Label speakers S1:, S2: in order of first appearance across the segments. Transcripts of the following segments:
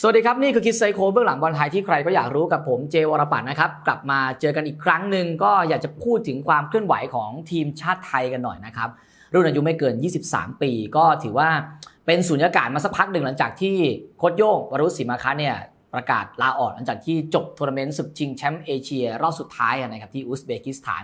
S1: สวัสดีครับ นี่คือคิดไซโคเบื้องหลังบอลไทยที่ใครก็อยากรู้กับผมเจวรปัตนนะครับ กลับมาเจอกันอีกครั้งหนึ่งก็อยากจะพูดถึงความเคลื่อนไหวของทีมชาติไทยกันหน่อยนะครับ รุ่นอายุไม่เกิน 23 ปี ก็ถือว่าเป็นสุญญากาศมาสักพักหนึ่งหลังจากที่โคชโย่งวรุษศรีมาคะเนี่ยประกาศลาออกหลังจากที่จบทัวร์นาเมนต์ศึกชิงแชมป์เอเชียรอบสุดท้ายนะครับที่อุซเบกิสถาน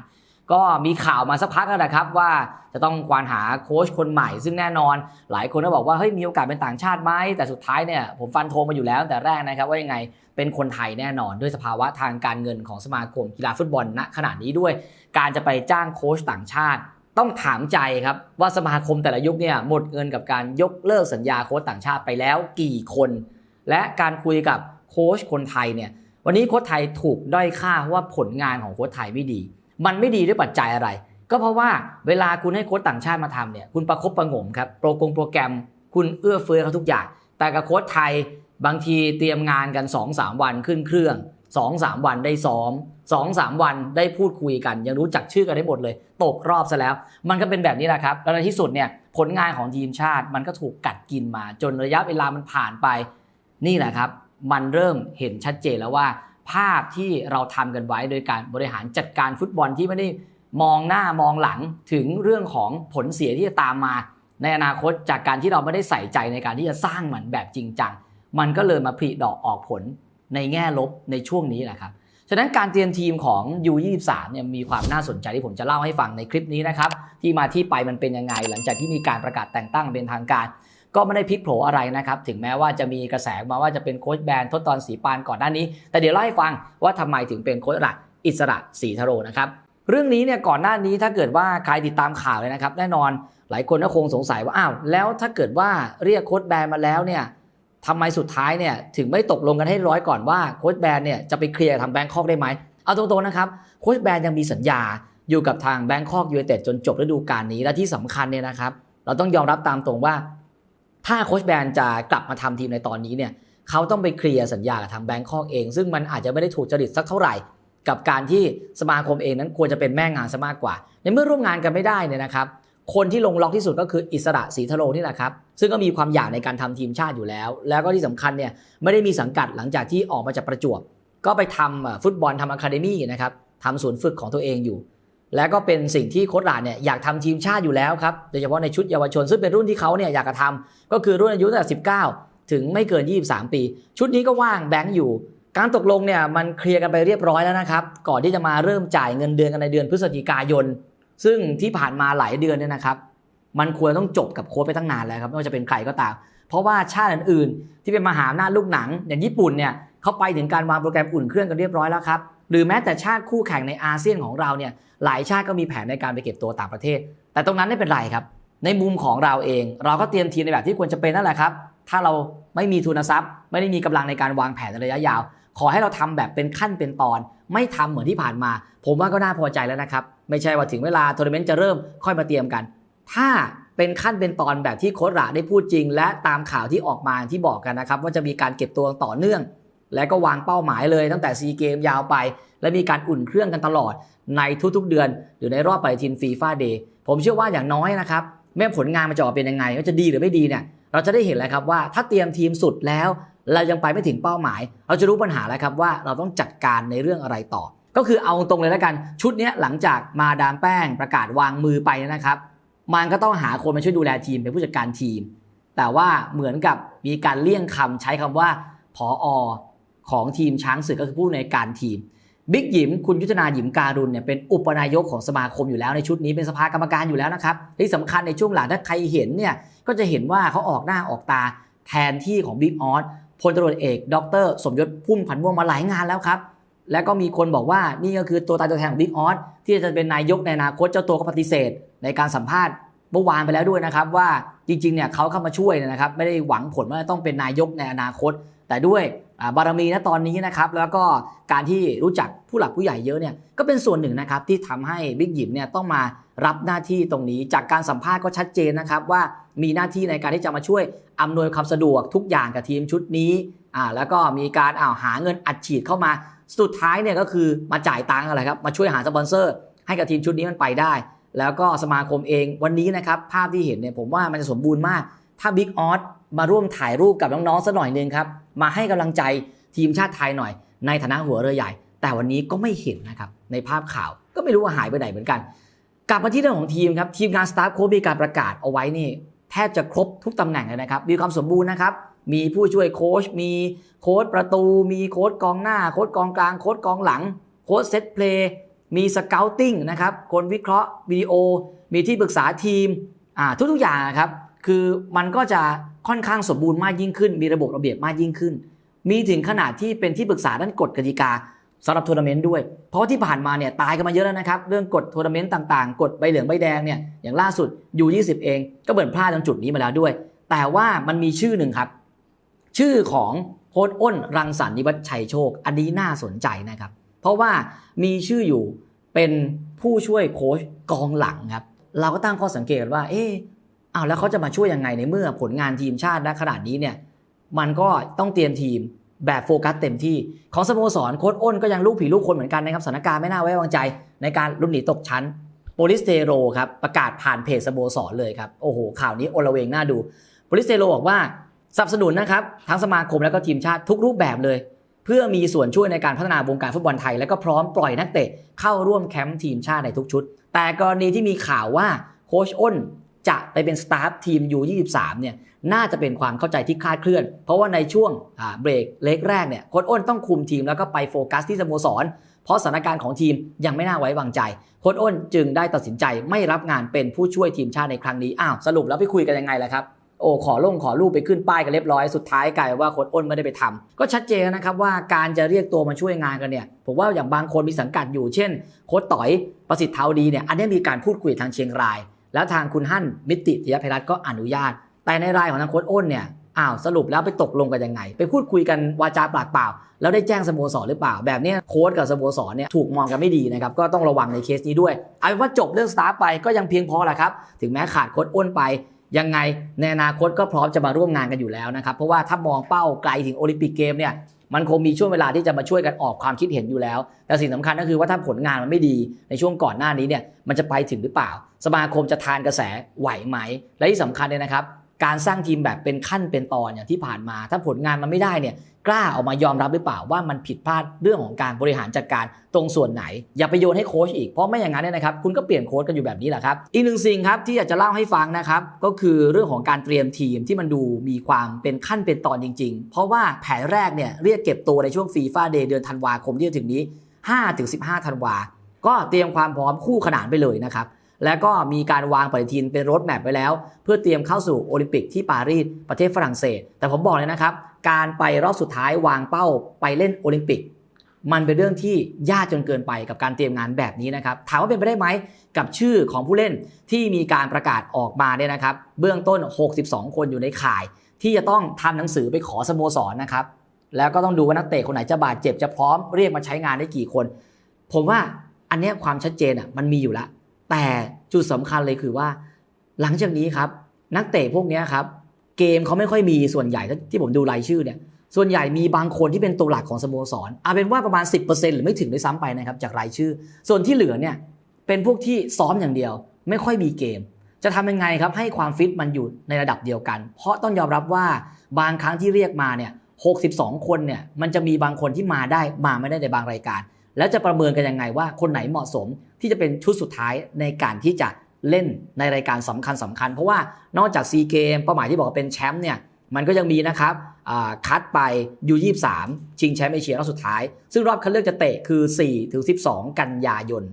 S1: ก็มีข่าวมาสักพักแล้วนะครับว่าจะต้องควานหาโค้ชคนใหม่ ซึ่งแน่นอนหลายคนก็บอกว่าเฮ้ยมีโอกาสเป็นต่างชาติไหมแต่สุดท้ายเนี่ยผมฟันธงมาอยู่แล้วแต่แรกนะครับว่ายังไงเป็นคนไทยแน่นอนด้วยสภาวะทางการเงินของสมาคมกีฬาฟุตบอลณขณะนี้ด้วย การจะไปจ้างโค้ชต่างชาติ ต้องถามใจครับว่าสมาคมแต่ละยุคเนี่ยหมดเงินกับการยกเลิกสัญญาโค้ชต่างชาติไปแล้วกี่คน และการคุยกับโค้ชคนไทยเนี่ยวันนี้โค้ชไทยถูกด้อยค่าเพราะว่าผลงานของโค้ชไทยไม่ดี มันไม่ดีด้วยปัจจัยอะไร ก็เพราะว่าเวลาคุณให้โค้ชต่างชาติมาทำเนี่ยคุณประคบประงมครับโปรกงโปรแกรม คุณเอื้อเฟื้อเขาทุกอย่าง แต่กับโค้ชไทยบางทีเตรียมงานกัน 2-3 วันขึ้นเครื่อง2-3วันได้ซ้อม2-3วันได้พูดคุยกัน ยังรู้จักชื่อกันได้หมดเลย ตกรอบซะแล้ว มันก็เป็นแบบนี้แหละครับ แล้วในที่สุดเนี่ยผลงานของทีมชาติมันก็ถูกกัดกินมา จนระยะเวลามันผ่านไป นี่แหละครับ มันเริ่มเห็นชัดเจนแล้วว่า ภาพที่เราทำกันไว้โดยการบริหารจัดการฟุตบอลที่ไม่ได้มองหน้ามองหลังถึงเรื่องของผลเสียที่จะตามมา ในอนาคตจากการที่เราไม่ได้ใส่ใจในการที่จะสร้างมันแบบจริงจังมันก็เลยมาผลิดอกออกผลในแง่ลบในช่วงนี้แหละครับฉะนั้นการเตรียมทีมของ U23 เนี่ยมีความน่าสนใจที่ผมจะเล่าให้ฟังในคลิปนี้นะครับที่มาที่ไปมันเป็นยังไง หลังจากที่มีการประกาศแต่งตั้งเป็นทางการ ก็ไม่ได้พลิกโผอะไรนะครับ ถึงแม้ว่าจะมีกระแสมาว่าจะเป็นโค้ชแบนทดตอนสีปานก่อนหน้านี้ แต่เดี๋ยวเล่าให้ฟังว่าทำไมถึงเป็นโค้ชหลักอิสระสีทโรนะครับ เรื่องนี้เนี่ยก่อนหน้านี้ถ้าเกิดว่าใครติดตามข่าวเลยนะครับ แน่นอนหลายคนก็คงสงสัยว่าอ้าวแล้วถ้าเกิดว่าเรียกโค้ชแบนมาแล้วเนี่ยทำไมสุดท้ายเนี่ยถึงไม่ตกลงกันให้ร้อยก่อนว่าโค้ชแบนเนี่ยจะไปเคลียร์ทางแบงคอกได้ไหมเอาตรงๆนะครับโค้ชแบนยังมีสัญญาอยู่กับทางแบงคอกยูไนเต็ดจนจบฤดูกาลนี้และที่สำคัญเนี่ยนะครับเราต้องยอมรับตามตรงว่า ถ้าโค้ชแบนจะกลับมาทำทีมในตอนนี้เนี่ยเขาต้องไปเคลียร์สัญญากับทางแบงคอกเอง ซึ่งมันอาจจะไม่ได้ถูกจริตสักเท่าไหร่ กับการที่สมาคมเองนั้นควรจะเป็นแม่งานซะมากกว่า ในเมื่อร่วมงานกันไม่ได้เนี่ยนะครับ คนที่ลงล็อกที่สุดก็คืออิสระศรีทะโลนี่แหละครับ ซึ่งก็มีความอยากในการทำทีมชาติอยู่แล้ว แล้วก็ที่สำคัญเนี่ยไม่ได้มีสังกัดหลังจากที่ออกมาจากประจวบ ก็ไปทำฟุตบอลทำอะคาเดมี่นะครับทำศูนย์ฝึกของตัวเองอยู่ แล้วก็เป็นสิ่งที่โค้ชหลานเนี่ยอยากทำทีมชาติอยู่แล้วครับโดยเฉพาะในชุดเยาวชน ซึ่งเป็นรุ่นที่เขาเนี่ยอยากจะทำก็คือรุ่นอายุตั้งแต่ 19 ถึงไม่เกิน 23 ปี ชุดนี้ก็ว่างแบงค์อยู่ การตกลงเนี่ยมันเคลียร์กันไปเรียบร้อยแล้วนะครับ ก่อนที่จะมาเริ่มจ่ายเงินเดือนกันในเดือนพฤศจิกายน ซึ่งที่ผ่านมาหลายเดือนเนี่ยนะครับ มันควรต้องจบกับโค้ชไปตั้งนานแล้วครับไม่ว่าจะเป็นใครก็ตาม เพราะว่าชาติอื่น ๆ ที่เป็นมหาอำนาจลูกหนังอย่างญี่ปุ่นเนี่ยเขาไปถึงการวางโปรแกรมอุ่นเครื่องกันเรียบร้อยแล้วครับ หรือแม้แต่ชาติคู่แข่งในอาเซียนของเราเนี่ยหลายชาติก็มีแผนในการไปเก็บตัวต่างประเทศ แต่ตรงนั้นไม่เป็นไรครับ ในมุมของเราเอง เราก็เตรียมทีมในแบบที่ควรจะเป็นนั่นแหละครับ ถ้าเราไม่มีทุนทรัพย์ ไม่ได้มีกำลังในการวางแผนในระยะยาว ขอให้เราทำแบบเป็นขั้นเป็นตอน ไม่ทำเหมือนที่ผ่านมา ผมว่าก็น่าพอใจแล้วนะครับไม่ใช่ว่าถึงเวลาทัวร์นาเมนต์จะเริ่มค่อยมาเตรียมกัน ถ้าเป็นขั้นเป็นตอนแบบที่โค้ชระได้พูดจริง และตามข่าวที่ออกมาที่บอกกันนะครับว่าจะมีการเก็บตัวต่อเนื่อง และก็วางเป้าหมายเลยตั้งแต่ซีเกมยาวไป และมีการอุ่นเครื่องกันตลอดในทุกๆเดือน หรือในรอบปฏิทินฟีฟ่าเดย์ผมเชื่อว่าอย่างน้อยนะครับแม้ผลงานมันจะออกเป็นยังไงว่าจะดีหรือไม่ดีเนี่ยเราจะได้เห็นแล้วครับว่าถ้าเตรียมทีมสุดแล้ว เรายังไปไม่ถึงเป้าหมาย เราจะรู้ปัญหาแล้วครับว่าเราต้องจัดการในเรื่องอะไรต่อ ก็คือเอาตรงเลยแล้วกันชุดนี้หลังจากมาดามแป้งประกาศวางมือไปนะครับ มันก็ต้องหาคนมาช่วยดูแลทีมเป็นผู้จัดการทีม แต่ว่าเหมือนกับมีการเลี่ยงคำใช้คำว่าผออ ของทีมช้างศึกก็คือผู้ในการทีมบิ๊กหยิมคุณยุทธนาหยิมการุณเนี่ยเป็นอุปนายกของสมาคมอยู่แล้วในชุดนี้เป็นสภากรรมการอยู่แล้วนะครับที่สำคัญในช่วงหลังถ้าใครเห็นเนี่ยก็จะเห็นว่าเขาออกหน้าออกตาแทนที่ของบิ๊กออสพลตรวจเอกดร สมยศพุ่มพันม่วงมาหลายงานแล้วครับ แล้วก็มีคนบอกว่านี่ก็คือตัวตายตัวแทนของบิ๊กออสที่จะเป็นนายกในอนาคตเจ้าตัวก็ปฏิเสธ ในการสัมภาษณ์เมื่อวานไปแล้วด้วยนะครับว่าจริงๆเนี่ยเขาเข้ามาช่วยนะครับไม่ได้หวังผลว่าต้องเป็นนายกในอนาคต แต่ด้วย บารมีณตอนนี้นะครับแล้วก็การที่รู้จักผู้หลักผู้ใหญ่เยอะเนี่ยก็เป็นส่วนหนึ่งนะครับที่ทำให้บิ๊กหยิมเนี่ยต้องมารับหน้าที่ตรงนี้ จากการสัมภาษณ์ก็ชัดเจนนะครับว่ามีหน้าที่ในการที่จะมาช่วยอำนวยความสะดวกทุกอย่างกับทีมชุดนี้อ่าแล้วก็มีการอ่าหาเงินอัดฉีดเข้ามา สุดท้ายเนี่ยก็คือมาจ่ายตังค์อะไรครับมาช่วยหาสปอนเซอร์ ให้กับทีมชุดนี้มันไปได้ แล้วก็สมาคมเองวันนี้นะครับภาพที่เห็นเนี่ยผมว่ามันจะสมบูรณ์มาก ถ้าบิ๊กออสมาร่วมถ่ายรูปกับน้องๆสักหน่อยหนึงครับ มาให้กำลังใจทีมชาติไทยหน่อย ในฐานะหัวเรือใหญ่ แต่วันนี้ก็ไม่เห็นนะครับ ในภาพข่าวก็ไม่รู้ว่าหายไปไหนเหมือนกัน กลับมาที่เรื่องของทีมครับ ทีมงานสตาฟโค้ชมีการประกาศเอาไว้นี่ แทบจะครบทุกตำแหน่งเลยนะครับ มีความสมบูรณ์นะครับ มีผู้ช่วยโค้ช มีโค้ชประตู มีโค้ชกองหน้า โค้ชกองกลาง โค้ชกองหลัง โค้ชเซตเพลย์ มีสเกลติ้งนะครับ คนวิเคราะห์วิดีโอ มีที่ปรึกษาทีมอ่าทุกๆอย่างนะครับ คือมันก็จะค่อนข้างสมบูรณ์มากยิ่งขึ้น มีระบบระเบียบมากยิ่งขึ้น มีถึงขนาดที่เป็นที่ปรึกษาด้านกฎกติกาสำหรับทัวร์นาเมนต์ด้วย เพราะที่ผ่านมาเนี่ยตายกันมาเยอะแล้วนะครับ เรื่องกฎทัวร์นาเมนต์ต่างๆ กฎใบเหลืองใบแดงเนี่ยอย่างล่าสุดยู20 เองก็เบิดพลาดตรงจุดนี้มาแล้วด้วย แต่ว่ามันมีชื่อหนึ่งครับ ชื่อของโค้ชอ้นรังสรรค์นิวัฒชัยโชค อันนี้น่าสนใจนะครับ เพราะว่ามีชื่ออยู่เป็นผู้ช่วยโค้ชกองหลังครับ เราก็ตั้งข้อสังเกตว่า เอ๊ะ อ้าวแล้วเขาจะมาช่วยยังไงในเมื่อผลงานทีมชาติณขนาดนี้เนี่ยมันก็ต้องเตรียมทีมแบบโฟกัสเต็มที่ ของสโมสรโค้ชอ้นก็ยังลูกผีลูกคนเหมือนกันนะครับสถานการณ์ไม่น่าไว้วางใจ ในการลุ้นหนีตกชั้นโปลิสเทโรครับประกาศผ่านเพจสโมสรเลยครับโอ้โหข่าวนี้โอละเวงน่าดูโปลิสเทโรบอกว่าสนับสนุนนะครับทั้งสมาคมแล้วก็ทีมชาติทุกรูปแบบเลย เพื่อมีส่วนช่วยในการพัฒนาวงการฟุตบอลไทย และก็พร้อมปล่อยนักเตะเข้าร่วมแคมป์ทีมชาติในทุกชุด แต่กรณีที่มีข่าวว่าโค้ชอ้น จะไปเป็นสตาฟทีม U23 เนี่ยน่าจะเป็นความเข้าใจที่คลาดเคลื่อน เพราะว่าในช่วงเบรกเล็กแรกเนี่ยโค้ชอ้นต้องคุมทีมแล้วก็ไปโฟกัสที่สโมสร เพราะสถานการณ์ของทีมยังไม่น่าไว้วางใจโค้ชอ้นจึงได้ตัดสินใจไม่รับงานเป็นผู้ช่วยทีมชาติในครั้งนี้อ้าวสรุปแล้วไปคุยกันยังไงล่ะครับโอ้ขอลงขอรูปไปขึ้นป้ายกันเรียบร้อยสุดท้ายกลายว่าโค้ชอ้นไม่ได้ไปทำก็ชัดเจนนะครับว่าการจะเรียกตัวมาช่วยงานกันเนี่ยผมว่าอย่างบางคนมีสังกัดอยู่เช่น โค้ชต่อยประสิทธิ์เทาดีเนี่ยอันนี้มีการพูดคุยทางเชียงราย แล้วทางคุณหั่นมิติติยภัยรัตน์ก็อนุญาต แต่ในรายของทางโค้ชอ้นเนี่ยอ้าวสรุปแล้วไปตกลงกันยังไง ไปพูดคุยกันวาจาปากเปล่า แล้วได้แจ้งสโมสรหรือเปล่า แบบนี้โค้ชกับสโมสรเนี่ยถูกมองกันไม่ดีนะครับ ก็ต้องระวังในเคสนี้ด้วย เอาเป็นว่าจบเรื่องสตาฟไปก็ยังเพียงพอแหละครับ ถึงแม้ขาดโค้ชอ้นไป ยังไงในอนาคตก็พร้อมจะมาร่วมงานกันอยู่แล้วนะครับ เพราะว่าถ้ามองเป้าไกลถึงโอลิมปิกเกมเนี่ยมันคงมีช่วงเวลาที่จะมาช่วยกันออกความคิดเห็นอยู่แล้ว แต่สิ่งสำคัญก็คือว่าถ้าผลงานมันไม่ดีในช่วงก่อนหน้านี้เนี่ยมันจะไปถึงหรือเปล่า สมาคมจะทานกระแสไหวไหม และที่สำคัญเนี่ยนะครับ การสร้างทีมแบบเป็นขั้นเป็นตอนอย่างที่ผ่านมา ถ้าผลงานมันไม่ได้เนี่ยกล้าออกมายอมรับหรือเปล่าว่ามันผิดพลาดเรื่องของการบริหารจัดการตรงส่วนไหน อย่าไปโยนให้โค้ชอีกเพราะไม่อย่างนั้นเนี่ยนะครับคุณก็เปลี่ยนโค้ชกันอยู่แบบนี้แหละครับ อีกหนึ่งสิ่งครับที่อยากจะเล่าให้ฟังนะครับก็คือเรื่องของการเตรียมทีมที่มันดูมีความเป็นขั้นเป็นตอนจริง ๆ เพราะว่าแผนแรกเนี่ยเรียกเก็บตัวในช่วงฟีฟ่าเดย์เดือนธันวาคมที่จะถึงนี้5-15ธันวาก็เตรียมความพร้อมคู่ขนานไปเลยนะครับ แล้วก็มีการวางปฏิทินเป็นรถแมพไว้แล้ว เพื่อเตรียมเข้าสู่โอลิมปิกที่ปารีสประเทศฝรั่งเศส แต่ผมบอกเลยนะครับ การไปรอบสุดท้ายวางเป้าไปเล่นโอลิมปิก มันเป็นเรื่องที่ยากจนเกินไปกับการเตรียมงานแบบนี้นะครับถามว่าเป็นไปได้ไหมกับชื่อของผู้เล่นที่มีการประกาศออกมาเนี่ยนะครับ เบื้องต้น 62 คนอยู่ในข่าย ที่จะต้องทำหนังสือไปขอสโมสรนะครับแล้วก็ต้องดูว่านักเตะคนไหนจะบาดเจ็บจะพร้อมเรียกมาใช้งานได้กี่คน ผมว่าอันนี้ความชัดเจนอะมันมีอยู่แล้ว แต่จุดสำคัญเลยคือว่า หลังจากนี้ครับ นักเตะพวกนี้ครับ เกมเขาไม่ค่อยมีส่วนใหญ่ที่ผมดูรายชื่อเนี่ย ส่วนใหญ่มีบางคนที่เป็นตัวหลักของสโมสรเอาเป็นว่าประมาณ 10%หรือไม่ถึงด้วยซ้ำไปนะครับจากรายชื่อ ส่วนที่เหลือเนี่ยเป็นพวกที่ซ้อมอย่างเดียว ไม่ค่อยมีเกม จะทำยังไงครับให้ความฟิตมันอยู่ในระดับเดียวกัน เพราะต้องยอมรับว่าบางครั้งที่เรียกมาเนี่ย62 คนเนี่ยมันจะมีบางคนที่มาได้มาไม่ได้ในบางรายการ แล้วจะประเมินกันยังไงว่าคนไหนเหมาะสม ที่จะเป็นชุดสุดท้ายในการที่จะเล่นในรายการสำคัญสำคัญ เพราะว่านอกจากซีเกมเป้าหมายที่บอกว่าเป็นแชมป์เนี่ยมันก็ยังมีนะครับคัดไป U23 ชิงแชมป์เอเชียรอบสุดท้าย ซึ่งรอบคัดเลือกจะเตะคือ4ถึง12 กันยายน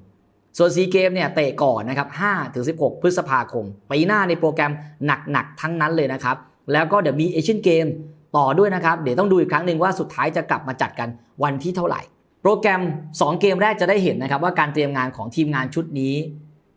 S1: ส่วนซีเกมเนี่ยเตะก่อนนะครับ5ถึง16 พฤษภาคมปีหน้าในโปรแกรมหนักๆทั้งนั้นเลยนะครับ แล้วก็เดี๋ยวมีเอเชียนเกมต่อด้วยนะครับ เดี๋ยวต้องดูอีกครั้งหนึ่งว่าสุดท้ายจะกลับมาจัดกันวันที่เท่าไหร่ โปรแกรม 2 เกมแรกจะได้เห็นนะครับว่าการเตรียมงานของทีมงานชุดนี้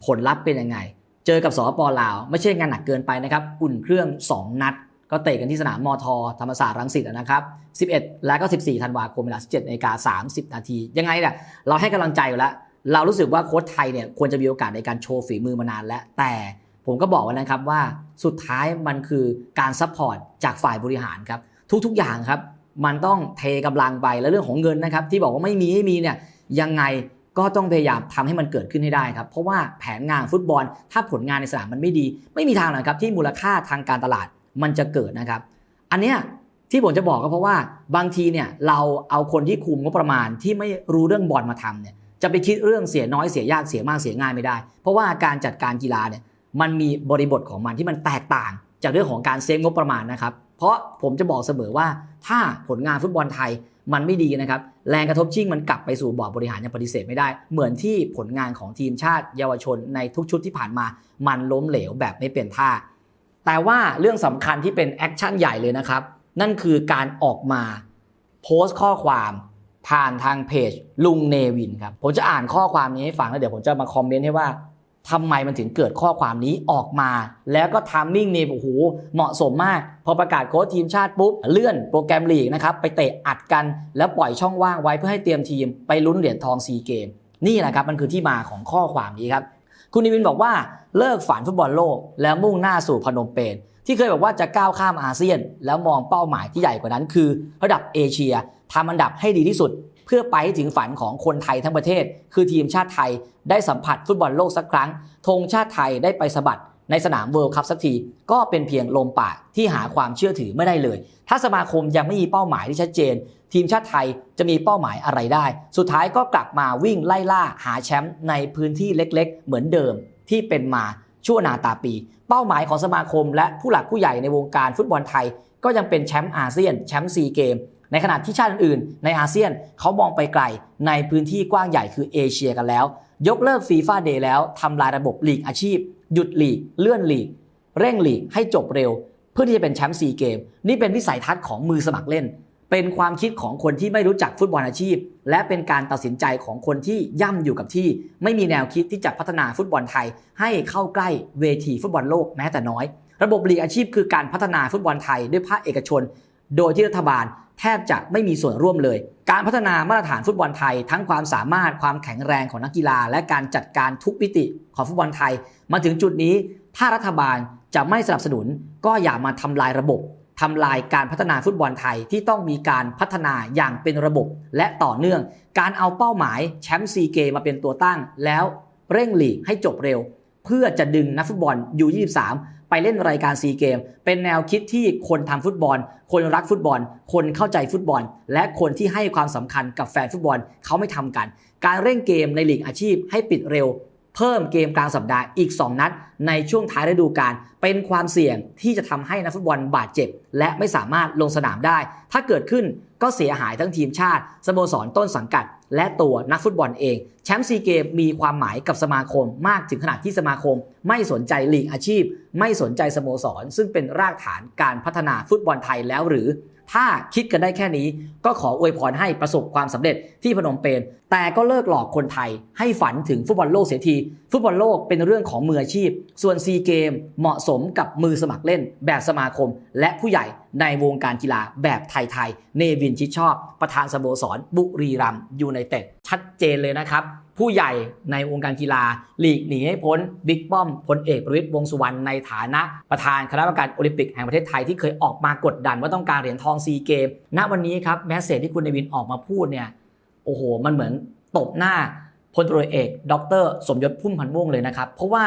S1: ผลลัพธ์เป็นยังไง เจอกับสปลาว ไม่ใช่งานหนักเกินไปนะครับ อุ่นเครื่อง 2 นัด ก็เตะกันที่สนามมอทอธรรมศาสตร์รังสิตนะครับ 11 และก็ 14 ธันวาคมเวลา 17นาฬิกา30 นาที ยังไงเนี่ยเราให้กำลังใจอยู่แล้ว เรารู้สึกว่าโค้ชไทยเนี่ยควรจะมีโอกาสในการโชว์ฝีมือมานานแล้ว แต่ผมก็บอกไว้นะครับว่าสุดท้ายมันคือการซัพพอร์ตจากฝ่ายบริหารครับทุกๆอย่างครับ มันต้องเทกำลังไปและเรื่องของเงินนะครับที่บอกว่าไม่มีไม่มีเนี่ยยังไงก็ต้องพยายามทำให้มันเกิดขึ้นให้ได้ครับ เพราะว่าแผนงานฟุตบอล ถ้าผลงานในสนามมันไม่ดี ไม่มีทางหรอกครับที่มูลค่าทางการตลาดมันจะเกิดนะครับ อันเนี้ยที่ผมจะบอกก็เพราะว่าบางทีเนี่ยเราเอาคนที่คุมงบประมาณที่ไม่รู้เรื่องบอลมาทำเนี่ยจะไปคิดเรื่องเสียน้อยเสียยากเสียมากเสียง่ายไม่ได้ เพราะว่าการจัดการกีฬาเนี่ยมันมีบริบทของมันที่มันแตกต่าง จากเรื่องของการเซฟงบประมาณนะครับ เพราะผมจะบอกเสมอว่าถ้าผลงานฟุตบอลไทยมันไม่ดีนะครับ แรงกระทบชิ่งมันกลับไปสู่บอร์ดบริหารยังปฏิเสธไม่ได้ เหมือนที่ผลงานของทีมชาติเยาวชนในทุกชุดที่ผ่านมา มันล้มเหลวแบบไม่เป็นท่า แต่ว่าเรื่องสำคัญที่เป็นแอคชั่นใหญ่เลยนะครับ นั่นคือการออกมาโพสต์ข้อความผ่านทางเพจลุงเนวินครับ ผมจะอ่านข้อความนี้ให้ฟังแล้วเดี๋ยวผมจะมาคอมเมนต์ให้ว่า ทำไมมันถึงเกิดข้อความนี้ออกมา แล้วก็ทามมิ่งเนี่ยโอ้โหเหมาะสมมาก พอประกาศโค้ชทีมชาติปุ๊บ เลื่อนโปรแกรมลีกนะครับไปเตะอัดกันแล้วปล่อยช่องว่างไว้เพื่อให้เตรียมทีมไปลุ้นเหรียญทองซีเกม นี่แหละครับมันคือที่มาของข้อความนี้ครับคุณนิวินบอกว่าเลิกฝันฟุตบอลโลก แล้วมุ่งหน้าสู่พนมเปญที่เคยบอกว่าจะก้าวข้ามอาเซียน แล้วมองเป้าหมายที่ใหญ่กว่านั้นคือ ระดับเอเชียทำอันดับให้ดีที่สุด พื่อไปให้ถึงฝันของคนไทยทั้งประเทศ คือทีมชาติไทยได้สัมผัสฟุตบอลโลกสักครั้งธงชาติไทยได้ไปสะบัดในสนามเวิลด์คัพสักที ก็เป็นเพียงลมปากที่หาความเชื่อถือไม่ได้เลย ถ้าสมาคมยังไม่มีเป้าหมายที่ชัดเจน ทีมชาติไทยจะมีเป้าหมายอะไรได้ สุดท้ายก็กลับมาวิ่งไล่ล่าหาแชมป์ในพื้นที่เล็กๆ เหมือนเดิมที่เป็นมาชั่วนาตาปี เป้าหมายของสมาคมและผู้หลักผู้ใหญ่ในวงการฟุตบอลไทย ก็ยังเป็นแชมป์อาเซียนแชมป์ซีเกม ในขณะที่ชาติอื่นๆ ในอาเซียนเขามองไปไกลในพื้นที่กว้างใหญ่คือเอเชียกันแล้ว ยกเลิกฟีฟ่าเดย์แล้วทำลายระบบลีกอาชีพ หยุดลีก เลื่อนลีก เร่งลีกให้จบเร็ว เพื่อที่จะเป็นแชมป์ซีเกม นี่เป็นวิสัยทัศน์ของมือสมัครเล่น เป็นความคิดของคนที่ไม่รู้จักฟุตบอลอาชีพ และเป็นการตัดสินใจของคนที่ย่ำอยู่กับที่ ไม่มีแนวคิดที่จะพัฒนาฟุตบอลไทย ให้เข้าใกล้เวทีฟุตบอลโลกแม้แต่น้อย ระบบลีกอาชีพคือการพัฒนาฟุตบอลไทยด้วยภาคเอกชน โดยที่รัฐบาล แทบจะไม่มีส่วนร่วมเลย การพัฒนามาตรฐานฟุตบอลไทย ทั้งความสามารถความแข็งแรงของนักกีฬา และการจัดการทุกมิติของฟุตบอลไทย มาถึงจุดนี้ ถ้ารัฐบาลจะไม่สนับสนุน ก็อย่ามาทำลายระบบทำลายการพัฒนาฟุตบอลไทยที่ต้องมีการพัฒนาอย่างเป็นระบบและต่อเนื่อง การเอาเป้าหมายแชมป์ซีเกมาเป็นตัวตั้ง แล้วเร่งลีกให้จบเร็ว เพื่อจะดึงนักฟุตบอล U23 ไปเล่นรายการซีเกม เป็นแนวคิดที่คนทำฟุตบอล คนรักฟุตบอล คนเข้าใจฟุตบอล และคนที่ให้ความสำคัญกับแฟนฟุตบอลเขาไม่ทำกัน การเร่งเกมในลีกอาชีพให้ปิดเร็ว เพิ่มเกมกลางสัปดาห์อีก 2 นัด ในช่วงท้ายฤดูกาลเป็นความเสี่ยงที่จะทำให้นักฟุตบอลบาดเจ็บ และไม่สามารถลงสนามได้ ถ้าเกิดขึ้นก็เสียหายทั้งทีมชาติสโมสรต้นสังกัด และตัวนักฟุตบอลเอง แชมป์ซีเกมมีความหมายกับสมาคมมากถึงขนาดที่สมาคม ไม่สนใจลีกอาชีพ ไม่สนใจสโมสร ซึ่งเป็นรากฐานการพัฒนาฟุตบอลไทยแล้วหรือ ถ้าคิดกันได้แค่นี้ ก็ขออวยพรให้ประสบความสำเร็จที่พนมเปญแต่ก็เลิกหลอกคนไทยให้ฝันถึงฟุตบอลโลกเสียที ฟุตบอลโลกเป็นเรื่องของมืออาชีพ ส่วนซีเกมเหมาะสมกับมือสมัครเล่น แบบสมาคม และผู้ใหญ่ในวงการกีฬาแบบไทยๆเนวินชิดชอบ ประธานสโมสรบุรีรัมย์ยูไนเต็ดชัดเจนเลยนะครับ ผู้ใหญ่ในวงการกีฬาหลีกหนีให้พ้นบิ๊กป้อมพลเอกประวิตยวงสุวรรณในฐานะประธานคณะกรรมการโอลิมปิกแห่งประเทศไทยที่เคยออกมากดดันว่าต้องการเหรียญทองซีเกม ณวันนี้ครับแมสเซจที่คุณเนวินออกมาพูดเนี่ยโอ้โห มันเหมือนตบหน้าพลตรวจเอก ดร สมยศพุ่มพันธ์ม่วงเลยนะครับ เพราะว่า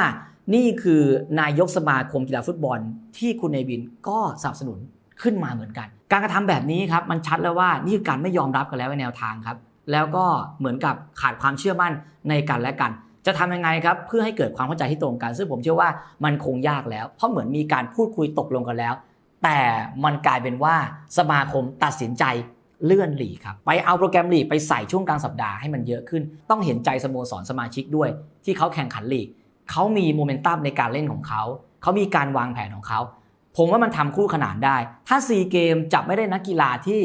S1: นี่คือนายกสมาคมกีฬาฟุตบอล ที่คุณเนวินก็สนับสนุนขึ้นมาเหมือนกัน การกระทำแบบนี้ครับมันชัดแล้วว่านี่คือการไม่ยอมรับกันแล้วในแนวทางครับ แล้วก็เหมือนกับขาดความเชื่อมั่นในกันและกัน จะทำยังไงครับเพื่อให้เกิดความเข้าใจที่ตรงกัน ซึ่งผมเชื่อว่ามันคงยากแล้ว เพราะเหมือนมีการพูดคุยตกลงกันแล้ว แต่มันกลายเป็นว่าสมาคมตัดสินใจเลื่อนหลีกครับไปเอาโปรแกรมหลีกไปใส่ช่วงกลางสัปดาห์ให้มันเยอะขึ้น ต้องเห็นใจสโมสรสมาชิกด้วย ที่เขาแข่งขันหลีกเขามีโมเมนตัมในการเล่นของเขาเขามีการวางแผนของเขาผมว่ามันทำคู่ขนานได้ ถ้าซีเกมจะไม่ได้นักกีฬาที่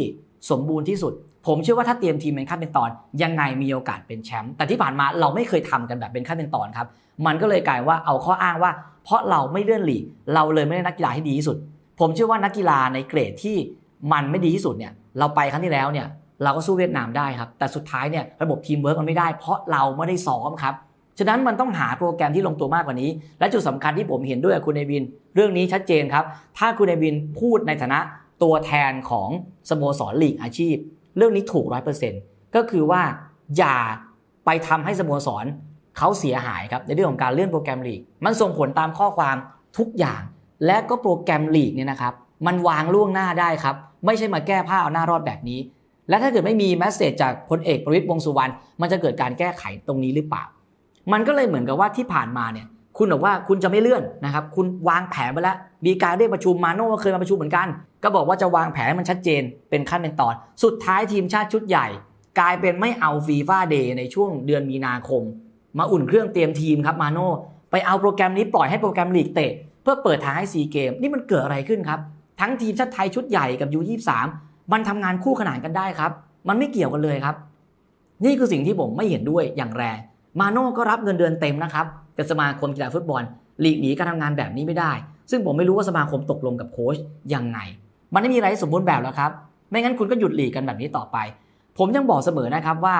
S1: สมบูรณ์ที่สุด ผมเชื่อว่าถ้าเตรียมทีมเป็นขั้นเป็นตอน ยังไงมีโอกาสเป็นแชมป์แต่ที่ผ่านมาเราไม่เคยทำกันแบบเป็นขั้นเป็นตอนครับ มันก็เลยกลายว่าเอาข้ออ้างว่า เพราะเราไม่เลื่อนหลีกเราเลยไม่ได้นักกีฬาที่ดีที่สุด ผมเชื่อว่านักกีฬาในเกรดที่มันไม่ดีที่สุดเนี่ยเราไปครั้งที่แล้วเนี่ยเราก็สู้เวียดนามได้ครับ แต่สุดท้ายเนี่ยระบบทีมเวิร์กมันไม่ได้ เพราะเราไม่ได้ซ้อมครับ ฉะนั้นมันต้องหาโปรแกรมที่ลงตัวมากกว่านี้ และจุดสำคัญที่ผมเห็นด้วยกับคุณเนวิน เรื่องนี้ชัดเจนครับ ถ้าคุณเนวินพูดในฐานะตัวแทนของสโมสรลีกอาชีพ เรื่องนี้ถูกร้อยเปอร์เซ็นต์ก็คือว่าอย่าไปทำให้สโมสรเขาเสียหายครับในเรื่องของการเลื่อนโปรแกรมลีก มันส่งผลตามข้อความทุกอย่าง และก็โปรแกรมลีกเนี่ยนะครับมันวางล่วงหน้าได้ครับ ไม่ใช่มาแก้ผ้าเอาหน้ารอดแบบนี้ และถ้าเกิดไม่มีแมสเซจจากพลเอกประวิตรวงสุวรรณมันจะเกิดการแก้ไขตรงนี้หรือเปล่า มันก็เลยเหมือนกับว่าที่ผ่านมาเนี่ยคุณบอกว่าคุณจะไม่เลื่อนนะครับ คุณวางแผนไปแล้ว มีการเรียกประชุมมาโน่เคยมาประชุมเหมือนกัน ก็บอกว่าจะวางแผนให้มันชัดเจนเป็นขั้นเป็นตอน สุดท้ายทีมชาติชุดใหญ่ กลายเป็นไม่เอาฟีฟ่าเดย์ในช่วงเดือนมีนาคม มาอุ่นเครื่องเตรียมทีมครับมาโน่ไปเอาโปรแกรมนี้ปล่อยให้โปรแกรมลีกเตะ เพื่อเปิดทางให้ซีเกม นี่มันเกิดอะไรขึ้นครับ ทั้งทีมชาติไทยชุดใหญ่กับยู23มันทำงานคู่ขนานกันได้ครับ มันไม่เกี่ยวกันเลยครับ นี่คือสิ่งที่ผมไม่เห็นด้วยอย่างแรงมาโน่ก็รับเงินเดือนเต็มนะครับจากสมาคมกีฬาฟุตบอลหลีกหนีการทำงานแบบนี้ไม่ได้ ซึ่งผมไม่รู้ว่าสมาคมตกลงกับโค้ชยังไง มันไม่มีอะไรสมบูรณ์แบบแล้วครับ ไม่งั้นคุณก็หยุดหลีกกันแบบนี้ต่อไป ผมยังบอกเสมอนะครับว่า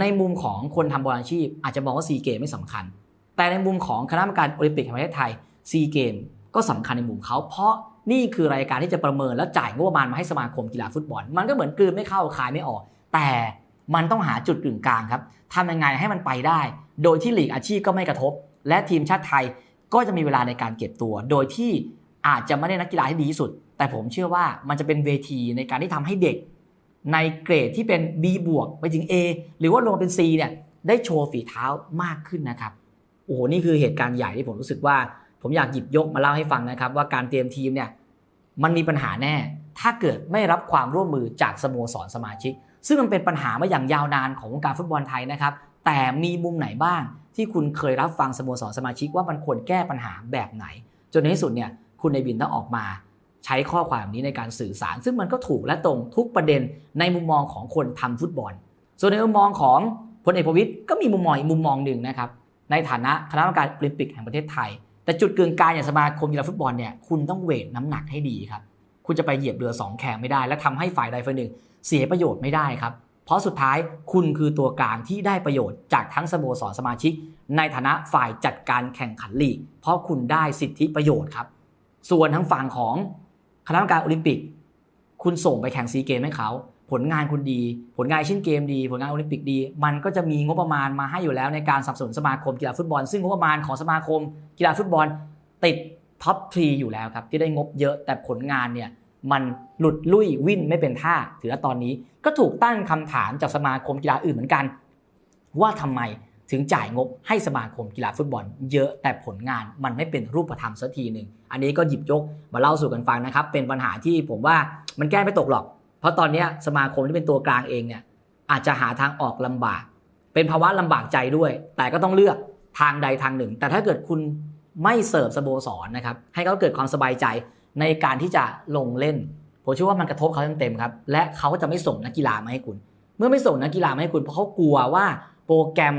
S1: ในมุมของคนทำบอลอาชีพ อาจจะมองว่าซีเกมไม่สำคัญ แต่ในมุมของคณะกรรมการโอลิมปิกแห่งประเทศไทยซีเกมก็สำคัญในมุมเขาเพราะนี่คือรายการที่จะประเมินและจ่ายงบประมาณมาให้สมาคมกีฬาฟุตบอล มันก็เหมือนกลืนไม่เข้าคายไม่ออก แต่มันต้องหาจุดกึ่งกลางครับทำยังไงให้มันไปได้ โดยที่หลีกอาชีพก็ไม่กระทบ และทีมชาติไทยก็จะมีเวลาในการเก็บตัว โดยที่อาจจะไม่ได้นักกีฬาที่ดีที่สุด แต่ผมเชื่อว่ามันจะเป็นเวทีในการที่ทำให้เด็ก ในเกรดที่เป็น B บวกไปถึง A หรือว่าลงมาเป็น C เนี่ยได้โชว์ฝีเท้ามากขึ้นนะครับโอ้โหนี่คือเหตุการณ์ใหญ่ที่ผมรู้สึกว่า ผมอยากหยิบยกมาเล่าให้ฟังนะครับ ว่าการเตรียมทีมเนี่ยมันมีปัญหาแน่ ถ้าเกิดไม่รับความร่วมมือจากสโมสรสมาชิก ซึ่งมันเป็นปัญหามาอย่างยาวนานของวงการฟุตบอลไทยนะครับ แต่มีมุมไหนบ้าง ที่คุณเคยรับฟังสโมสรสมาชิกว่ามันควรแก้ปัญหาแบบไหน จนในที่สุดเนี่ยคุณในบินต้องออกมา ใช้ข้อความนี้ในการสื่อสาร ซึ่งมันก็ถูกและตรงทุกประเด็นในมุมมองของคนทำฟุตบอล ส่วนในมุมมองของพลเอกประวิตยก็มีมุมมองอีกมุมมองหนึ่งนะครับในฐานะคณะกรรมการโอลิมปิกแห่งประเทศไทย แต่จุดกึ่งกลางอย่างสมาคมกีฬาฟุตบอลเนี่ยคุณต้องเวทน้ำหนักให้ดีครับคุณจะไปเหยียบเรือสองแขงไม่ได้ และทำให้ฝ่ายใดฝ่ายหนึ่ง เสียประโยชน์ไม่ได้ครับ เพราะสุดท้ายคุณคือตัวกลางที่ได้ประโยชน์จากทั้งสโมสรสมาชิก ในฐานะฝ่ายจัดการแข่งขันลีก เพราะคุณได้สิทธิประโยชน์ครับ ส่วนทั้งฝั่งของ คณะกรรมการโอลิมปิก คุณส่งไปแข่งซีเกมให้เขา ผลงานคุณดี ผลงานเช่นเกมดี ผลงานโอลิมปิกดี มันก็จะมีงบประมาณมาให้อยู่แล้วในการสนับสนุนสมาคมกีฬาฟุตบอล ซึ่งงบประมาณของสมาคมกีฬาฟุตบอลติดท็อปทรีอยู่แล้วครับที่ได้งบเยอะแต่ผลงานเนี่ยมันหลุดลุ่ยวิ่นไม่เป็นท่า ถือว่าตอนนี้ก็ถูกตั้งคำถามจากสมาคมกีฬาอื่นเหมือนกัน ว่าทำไม ถึงจ่ายงบให้สมาคมกีฬาฟุตบอลเยอะแต่ผลงานมันไม่เป็นรูปธรรมสักทีหนึ่งอันนี้ก็หยิบยกมาเล่าสู่กันฟังนะครับ เป็นปัญหาที่ผมว่ามันแก้ไม่ตกหรอก เพราะตอนนี้สมาคมที่เป็นตัวกลางเองเนี่ยอาจจะหาทางออกลำบาก เป็นภาวะลำบากใจด้วย แต่ก็ต้องเลือกทางใดทางหนึ่ง แต่ถ้าเกิดคุณไม่เสิร์ฟสโมสรนะครับให้เขาเกิดความสบายใจในการที่จะลงเล่นผมเชื่อว่ามันกระทบเขาเต็มๆครับและเขาก็จะไม่ส่งนักกีฬามาให้คุณ เมื่อไม่ส่งนักกีฬามาให้คุณเพราะเขากลัวว่าโปรแกรม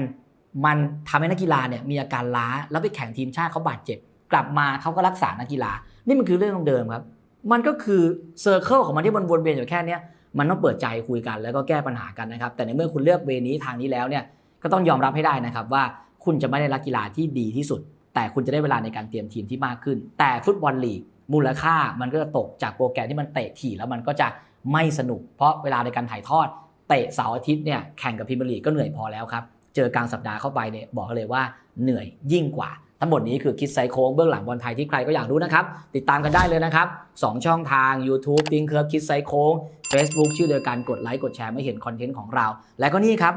S1: มันทำให้นักกีฬาเนี่ยมีอาการล้าแล้วไปแข่งทีมชาติเขาบาดเจ็บ กลับมาเขาก็รักษานักกีฬา นี่มันคือเรื่องเดิมครับ มันก็คือเซอร์เคิลของมันที่มันวนเวียนอยู่แค่นี้มันต้องเปิดใจคุยกันแล้วก็แก้ปัญหากันนะครับ แต่ในเมื่อคุณเลือกเวนี้ทางนี้แล้วเนี่ยก็ต้องยอมรับให้ได้นะครับว่าคุณจะไม่ได้นักกีฬาที่ดีที่สุด แต่คุณจะได้เวลาในการเตรียมทีมที่มากขึ้น แต่ฟุตบอลลีกมูลค่ามันก็จะตกจากโปรแกรมที่มันเตะถี่แล้วมันก็จะไม่สนุก เพราะเวลาในการถ่ายทอดเตะเสาร์อาทิตย์เนี่ยแข่งกับพรีเมียร์ลีกก็เหนื่อยพอแล้วครับ เจอกลางสัปดาห์เข้าไปเนี่ยบอกเลยว่าเหนื่อยยิ่งกว่า ทั้งหมดนี้คือคิดไซโค้งเบื้องหลังบอลไทยที่ใครก็อยากรู้นะครับ ติดตามกันได้เลยนะครับ2ช่องทาง YouTube ติงเคิร์ฟคิดไซโค้ง Facebook ชื่อเดียวกันกดไลค์กดแชร์ไม่เห็นคอนเทนต์ของเรา และก็นี่ครับ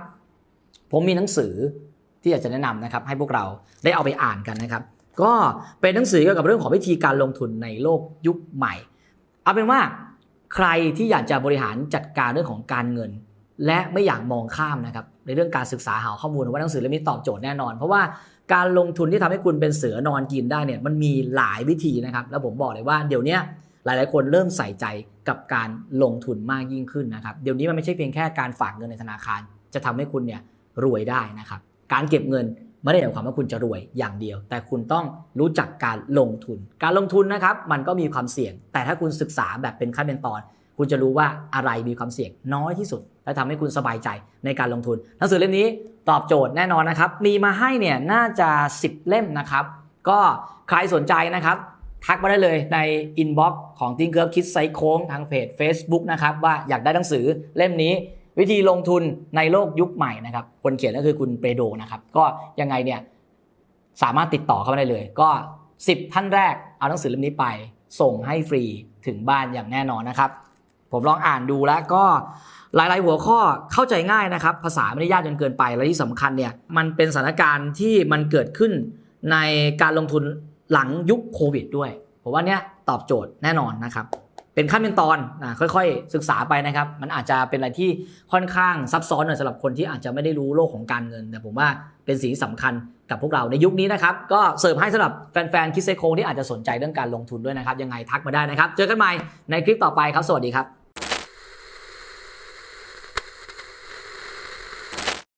S1: ผมมีหนังสือที่อยากจะแนะนำนะครับให้พวกเราได้เอาไปอ่านกันนะครับ ก็เป็นหนังสือเกี่ยวกับเรื่องของวิธีการลงทุนในโลกยุคใหม่ เอาเป็นว่าใครที่อยากจะบริหารจัดการเรื่องของการเงิน และไม่อยากมองข้ามนะครับในเรื่องการศึกษาหาข้อมูลว่าหนังสือเล่มนี้ตอบโจทย์แน่นอน เพราะว่าการลงทุนที่ทำให้คุณเป็นเสือนอนกินได้เนี่ยมันมีหลายวิธีนะครับ แล้วผมบอกเลยว่าเดี๋ยวนี้หลาย ๆ คนเริ่มใส่ใจกับการลงทุนมากยิ่งขึ้นนะครับเดี๋ยวนี้มันไม่ใช่เพียงแค่การฝากเงินในธนาคาร จะทำให้คุณเนี่ยรวยได้นะครับการเก็บเงินไม่ได้หมายความว่าคุณจะรวยอย่างเดียว แต่คุณต้องรู้จักการลงทุน การลงทุนนะครับมันก็มีความเสี่ยง แต่ถ้าคุณศึกษาแบบเป็นขั้นเป็นตอน คุณจะรู้ว่าอะไรมีความเสี่ยงน้อยที่สุด และทำให้คุณสบายใจในการลงทุน หนังสือเล่มนี้ตอบโจทย์แน่นอนนะครับ มีมาให้เนี่ยน่าจะ 10 เล่มนะครับ ก็ใครสนใจนะครับ ทักมาได้เลยในอินบ็อกซ์ของทิงเกิร์ฟคิดไซโค้งทางเพจ Facebook นะครับว่าอยากได้หนังสือเล่มนี้วิธีลงทุนในโลกยุคใหม่นะครับ คนเขียนก็คือคุณเปโดนะครับ ก็ยังไงเนี่ยสามารถติดต่อเข้ามาได้เลย ก็ 10 ท่านแรกเอาหนังสือเล่มนี้ไป ส่งให้ฟรีถึงบ้านอย่างแน่นอนนะครับ ผมลองอ่านดูแล้วก็หลาย ๆ หัวข้อเข้าใจง่ายนะครับ ภาษาไม่ได้ยากจนเกินไปและที่สำคัญเนี่ยมันเป็นสถานการณ์ที่มันเกิดขึ้นในการลงทุนหลังยุคโควิดด้วยผมว่าเนี่ยตอบโจทย์แน่นอนนะครับ เป็นขั้นเป็นตอนนะค่อย ๆ ศึกษาไปนะครับ มันอาจจะเป็นอะไรที่ค่อนข้างซับซ้อนหน่อยสำหรับคนที่อาจจะไม่ได้รู้โลกของการเงิน แต่ผมว่าเป็นสิ่งที่สำคัญกับพวกเราในยุคนี้นะครับ ก็เสิร์ฟให้สำหรับแฟนๆคิดเซโคงที่อาจจะสนใจเรื่องการลงทุนด้วยนะครับ ยังไงทักมาได้นะครับ เจอกันใหม่ในคลิปต่อไปครับ สวัสดีครับ